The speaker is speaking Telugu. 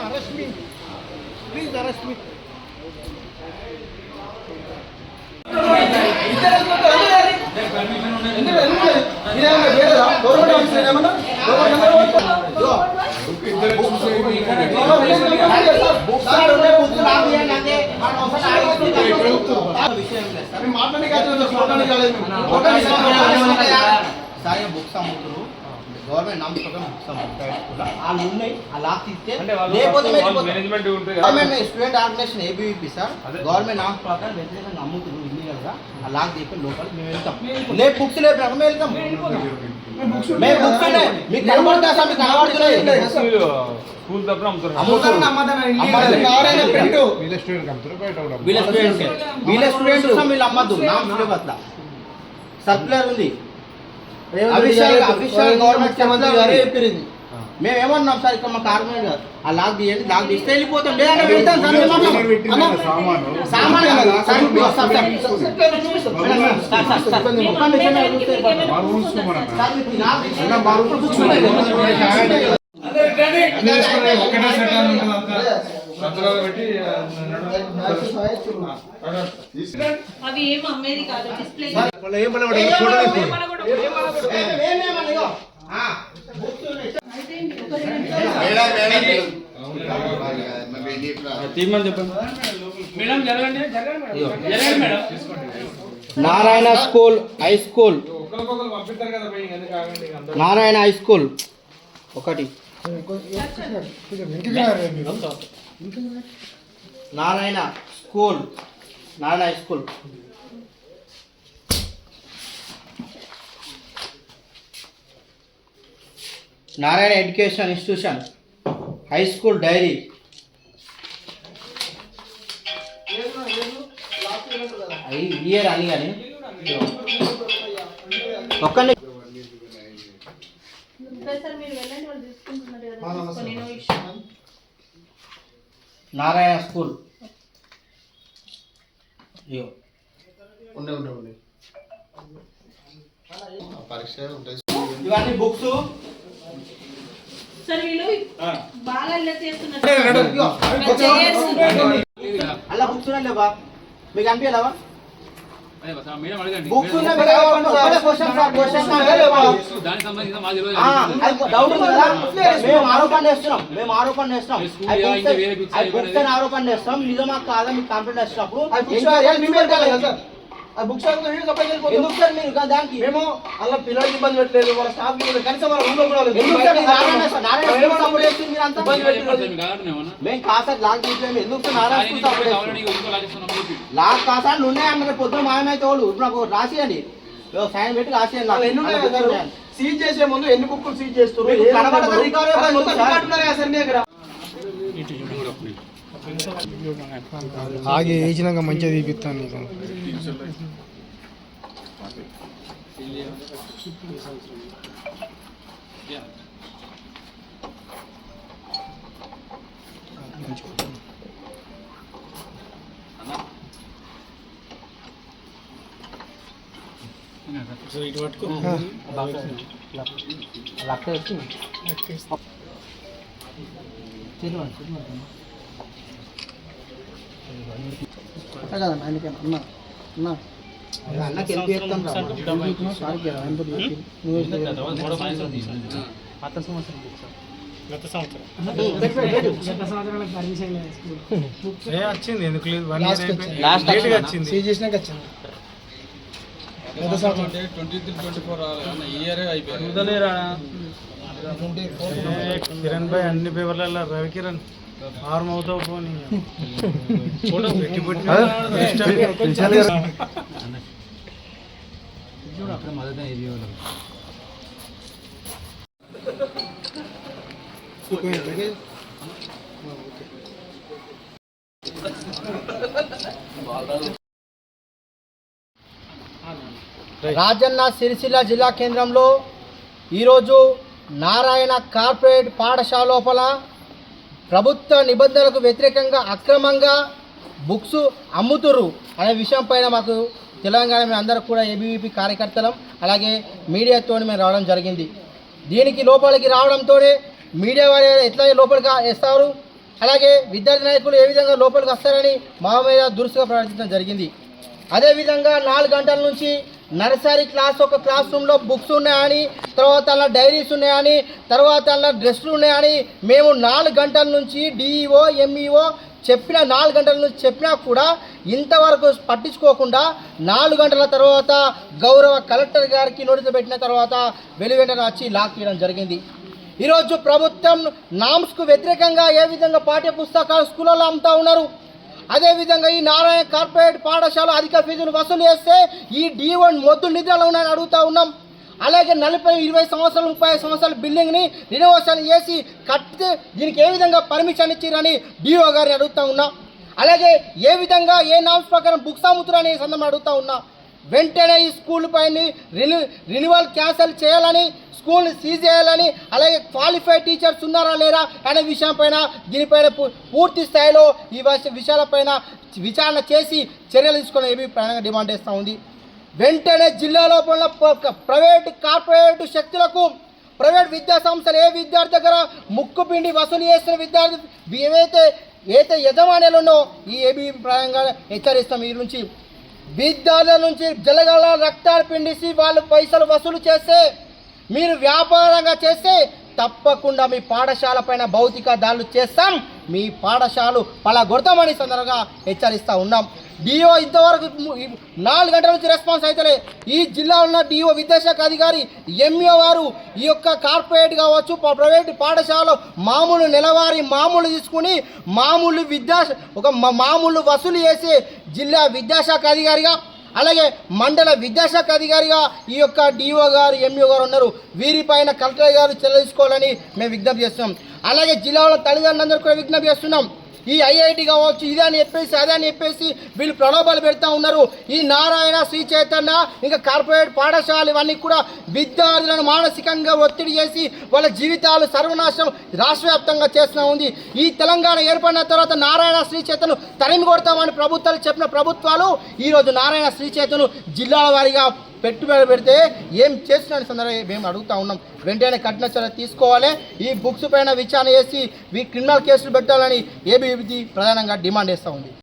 Arrest me please arrest me books అమ్ముతారు గవర్నమెంట్ వాళ్ళు ఉన్నాయి ఆ లాక్ లేకపోతే student organisation ABVP sir. Government ప్రకారం ఆ లాక్ తీస్తే లోపలికి మేము వెళ్తాం లేదు బుక్స్ లేదు మేము వెళ్తాం మేము బుక్స్ ఉన్నాయి మీకు కనబడుతుందా సార్ మీకు కనబడుతున్నాయి స్కూల్ స్కూల్ తప్పున అమ్ముతారు వీళ్ళ స్టూడెంట్ అమ్ముతారు బయట కూడా వీళ్ళ స్టూడెంట్స్ వీళ్ళ స్టూడెంట్స్ వీళ్ళు అమ్మద్దు నా సిలబస్ లా సర్క్యులర్ ఉంది అఫీషియల్ అఫీషియల్ గవర్నమెంట్ గారే చెప్పారు మేము ఏమన్నాం సార్ ఇక్కడ మా కార్పొరేట్ గారు ఆ లాక్ తీయండి లాక్ తీస్తే వెళ్ళిపోతాం లేదంటే వెళ్తాం సార్. సామాన్ కాదు. ఒకటే అవి ఏం అమ్మేది కాదు display Narayana school high school. Narayana high school. ఒకటి. Narayana school. Narayana high school. Narayana education institution. High school diary. Year అని కానీ. ఒక్కనే ప్రొఫెసర్ మీరు వెళ్ళండి వాళ్ళు తీసుకుంటున్నారు కదా. తీసుకొని నో నారాయణ స్కూల్. అయ్యో ఉండే ఉండే ఉండే. పరీక్ష ఉంటాయి. ఇవన్నీ బుక్స్ సార్ వీళ్ళు బాగా అల్లరి చేస్తున్నారు చేయొచ్చు. అలా బుక్స్ లేవా మీకు అనిపించలేవా బుక్స్ డౌట్ కదా. మేము ఆరోపణ చేస్తున్నాం. మేము ఆరోపణ చేస్తున్నాం. అని ఆరోపణ చేస్తాం నిజమా కాదా? మీకు కంప్లైంట్ వచ్చినప్పుడు ఆ సప్లై ఎందుకు సార్ మీరు దానికి? మేము అలా పిల్లలకి ఇబ్బంది పెట్టలేదు వాళ్ళ స్టాఫ్ ఇబ్బంది కనీసం వాళ్ళ రూమ్లో కూడా లేదు. ఎందుకు సార్ మీరు నారాయణ సార్, నారాయణ మేము స్కూల్ సపోర్ట్ చేస్తుంది మీరు అంతా? ఇబ్బంది పెట్టలేదు. మీకు కావాలని ఏమన్నా? మేము కాదు సార్ లాక్ తీయట్లేదు ఎందుకు సార్ నారాయణ సపోర్ట్ లాక్ కాసాలు ఉన్నాయి అన్న పొద్దున మాయమైతే వాళ్ళు ఇప్పుడు నాకు రాసియండి సైన్ పెట్టి రాసియండి? సీజ్ చేసే ముందు ఎన్ని బుక్కులు సీజ్ చేస్తారు. రికార్డు ఉన్నాయా సార్ మీ దగ్గర? ఆగి వేసినాక మంచిగా తీపిస్తాను నీకు ఇటు పట్టుకో లక్ష వచ్చి కదన్నా అన్న అన్న అన్నకి చేస్తాం రా? సార్కి రా, ఎందుకు లేదు వన్ ఇయర్ అయిపోయింది లాస్ట్ వచ్చింది చేసినాక వచ్చింది గత సంవత్సరం twenty three twenty four year అయిపోయింది కిరణ్ భాయ్ అన్ని పేపర్లలో రవి కిరణ్ ఆర్మ్ అవుతావు పోనీ రాజన్న సిరిసిల్ల జిల్లా కేంద్రంలో ఈరోజు నారాయణ కార్పొరేట్ పాఠశాల లోపల ప్రభుత్వ నిబంధనలకు వ్యతిరేకంగా అక్రమంగా బుక్స్ అమ్ముతురు అనే విషయం పైన మాకు తెలంగాణ మేము అందరూ కూడా ఏబీవీపీ కార్యకర్తలం అలాగే మీడియాతో మేము రావడం జరిగింది. దీనికి లోపలికి రావడంతోనే మీడియా వారు ఎట్లా లోపలికి వేస్తారు అలాగే విద్యార్థి నాయకులు ఏ విధంగా లోపలికి వస్తారని మా మీద దురుసుగా ప్రవర్తించడం జరిగింది. అదేవిధంగా నాలుగు గంటల నుంచి నర్సరీ క్లాస్ ఒక క్లాస్ రూమ్లో బుక్స్ ఉన్నాయని తర్వాత అలా డైరీస్ ఉన్నాయని తర్వాత అలా డ్రెస్సులు ఉన్నాయని మేము నాలుగు గంటల నుంచి డిఈఓ ఎంఈఓ చెప్పిన నాలుగు గంటల నుంచి చెప్పినా కూడా ఇంతవరకు పట్టించుకోకుండా నాలుగు గంటల తర్వాత గౌరవ కలెక్టర్ గారికి నోటీసు పెట్టిన తర్వాత వెలువెంటనే వచ్చి లాక్ చేయడం జరిగింది. ఈరోజు ప్రభుత్వం నామ్స్కు వ్యతిరేకంగా ఏ విధంగా పాఠ్య పుస్తకాలు స్కూళ్ళలో అమ్ముతా ఉన్నారు? అదేవిధంగా ఈ నారాయణ కార్పొరేట్ పాఠశాల అధిక ఫీజును వసూలు చేస్తే ఈ డి వన్ మొద్దు నిధులలో ఉన్నాయని అడుగుతా ఉన్నాం. అలాగే నలభై ఇరవై సంవత్సరాలు ముప్పై సంవత్సరాల బిల్డింగ్ని రినోవేషన్ చేసి కట్టితే దీనికి ఏ విధంగా పర్మిషన్ ఇచ్చిరని డిఓ గారిని అడుగుతా ఉన్నా. అలాగే ఏ విధంగా ఏ నామ్స్ ప్రకారం బుక్స్ అమ్ముతురని సందర్భం అడుగుతా ఉన్నా. వెంటనే ఈ స్కూల్ పైన రిని రినివల్ క్యాన్సిల్ చేయాలని స్కూల్ని సీజ్ చేయాలని అలాగే క్వాలిఫైడ్ టీచర్స్ ఉన్నారా లేరా అనే విషయం పైన దీనిపైన పూర్తి స్థాయిలో ఈ విషయాలపైన విచారణ చేసి చర్యలు తీసుకుని ఏబీ ప్రయాణంగా డిమాండ్ చేస్తూ ఉంది. వెంటనే జిల్లాలో ఉన్న ప్రైవేట్ కార్పొరేట్ శక్తులకు ప్రైవేట్ విద్యా సంస్థలు ఏ విద్యార్థి దగ్గర ముక్కు పిండి వసూలు చేస్తున్న విద్యార్థి ఏవైతే ఏదైతే యజమానులు ఉన్నో ఈ ఏబీ ప్రాయంగా హెచ్చరిస్తాం ఈ నుంచి. విద్యార్థుల నుంచి జలగల రక్తాలు పిండిసి వాళ్ళు పైసలు వసూలు చేస్తే మీరు వ్యాపారంగా చేస్తే తప్పకుండా మీ పాఠశాల పైన భౌతిక దాడులు చేస్తాం మీ పాఠశాల పలగొడతామని సందర్భంగా హెచ్చరిస్తూ ఉన్నాం. డిఓ ఇంతవరకు నాలుగు గంటల నుంచి రెస్పాన్స్ అయితే ఈ జిల్లా ఉన్న డిఓ విద్యాశాఖ అధికారి ఎంఈఓ వారు ఈ యొక్క కార్పొరేట్ కావచ్చు ప్రైవేట్ పాఠశాలలో మామూలు నెలవారీ మామూలు తీసుకుని మామూలు విద్యా ఒక మామూలు వసూలు చేసే జిల్లా విద్యాశాఖ అధికారిగా అలాగే మండల విద్యాశాఖ అధికారిగా ఈ యొక్క డిఓ గారు ఎంఈఓ గారు ఉన్నారు. వీరిపైన కలెక్టర్ గారు చెల్లించుకోవాలని మేము విజ్ఞప్తి చేస్తున్నాం. అలాగే జిల్లాలో తల్లిదండ్రులందరూ కూడా విజ్ఞప్తి చేస్తున్నాం. ఈ ఐఐటి కావచ్చు ఇదే అని చెప్పేసి అదే అని చెప్పేసి వీళ్ళు ప్రలోభాలు పెడతా ఉన్నారు. ఈ నారాయణ శ్రీ చైతన్య ఇంకా కార్పొరేట్ పాఠశాల ఇవన్నీ కూడా విద్యార్థులను మానసికంగా ఒత్తిడి చేసి వాళ్ళ జీవితాలు సర్వనాశనం రాష్ట్ర వ్యాప్తంగా చేస్తూ ఉంది. ఈ తెలంగాణ ఏర్పడిన తర్వాత నారాయణ శ్రీ చైతన్యం తరిమి కొడతామని ప్రభుత్వాలు చెప్పిన ప్రభుత్వాలు ఈరోజు నారాయణ శ్రీ చైతన్యం జిల్లాల వారీగా పెట్టుబడి పెడితే ఏం చేస్తున్న సందర్భంగా మేము అడుగుతా ఉన్నాం. వెంటనే కఠిన చర్య తీసుకోవాలి. ఈ బుక్స్ పైన విచారణ చేసి ఈ క్రిమినల్ కేసులు పెట్టాలని ఏబీవీపీ ప్రధానంగా డిమాండ్ చేస్తూ ఉంది.